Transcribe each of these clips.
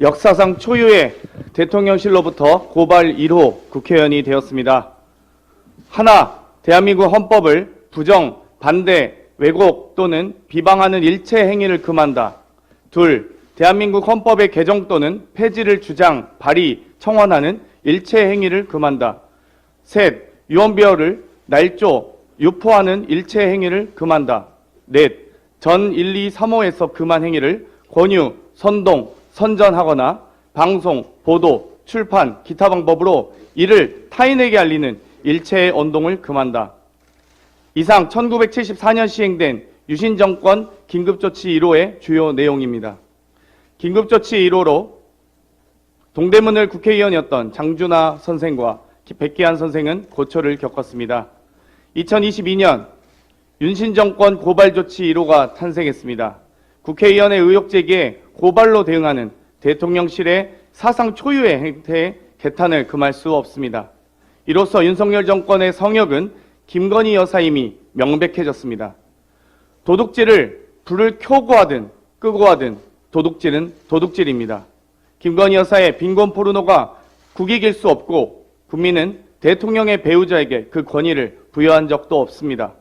역사상 초유의 대통령실로부터 고발 1호 국회의원이 되었습니다. 하나, 대한민국 헌법을 부정, 반대, 왜곡 또는 비방하는 일체 행위를 금한다. 둘, 대한민국 헌법의 개정 또는 폐지를 주장, 발의, 청원하는 일체 행위를 금한다. 셋, 유언비어를 날조, 유포하는 일체 행위를 금한다. 넷, 전 1, 2, 3호에서 금한 행위를 권유, 선동, 선전하거나 방송, 보도, 출판, 기타 방법으로 이를 타인에게 알리는 일체의 언동을 금한다. 이상 1974년 시행된 유신정권 긴급조치 1호의 주요 내용입니다. 긴급조치 1호로 동대문을 국회의원이었던 장준하 선생과 백기환 선생은 고초를 겪었습니다. 2022년 윤신정권 고발조치 1호가 탄생했습니다. 국회의원의 의혹 제기에 고발로 대응하는 대통령실의 사상 초유의 행태에 개탄을 금할 수 없습니다. 이로써 윤석열 정권의 성역은 김건희 여사임이 명백해졌습니다. 도둑질을 불을 켜고 하든 끄고 하든 도둑질은 도둑질입니다. 김건희 여사의 빈곤 포르노가 국익일 수 없고 국민은 대통령의 배우자에게 그 권위를 부여한 적도 없습니다.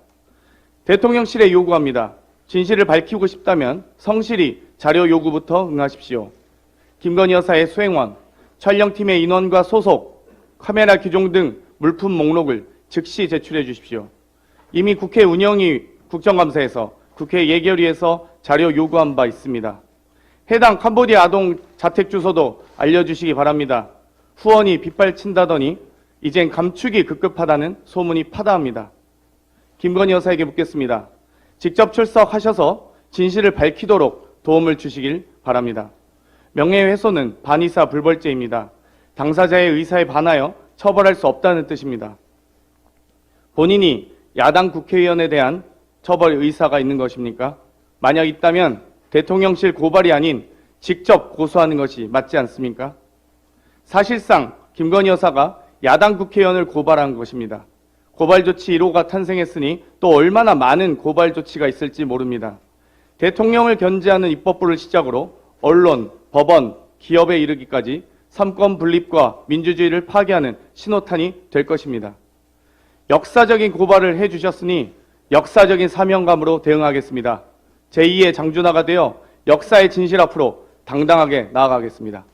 대통령실에 요구합니다. 진실을 밝히고 싶다면 성실히 자료 요구부터 응하십시오. 김건희 여사의 수행원, 촬영팀의 인원과 소속, 카메라 기종 등 물품 목록을 즉시 제출해 주십시오. 이미 국회 운영위 국정감사에서 국회 예결위에서 자료 요구한 바 있습니다. 해당 캄보디아 아동 자택 주소도 알려주시기 바랍니다. 후원이 빗발친다더니 이젠 감축이 급급하다는 소문이 파다합니다. 김건희 여사에게 묻겠습니다. 직접 출석하셔서 진실을 밝히도록 도움을 주시길 바랍니다. 명예훼손은 반의사 불벌죄입니다. 당사자의 의사에 반하여 처벌할 수 없다는 뜻입니다. 본인이 야당 국회의원에 대한 처벌 의사가 있는 것입니까? 만약 있다면 대통령실 고발이 아닌 직접 고소하는 것이 맞지 않습니까? 사실상 김건희 여사가 야당 국회의원을 고발한 것입니다. 고발 조치 1호가 탄생했으니 또 얼마나 많은 고발 조치가 있을지 모릅니다. 대통령을 견제하는 입법부를 시작으로 언론, 법원, 기업에 이르기까지 삼권 분립과 민주주의를 파괴하는 신호탄이 될 것입니다. 역사적인 고발을 해주셨으니 역사적인 사명감으로 대응하겠습니다. 제2의 장준하가 되어 역사의 진실 앞으로 당당하게 나아가겠습니다.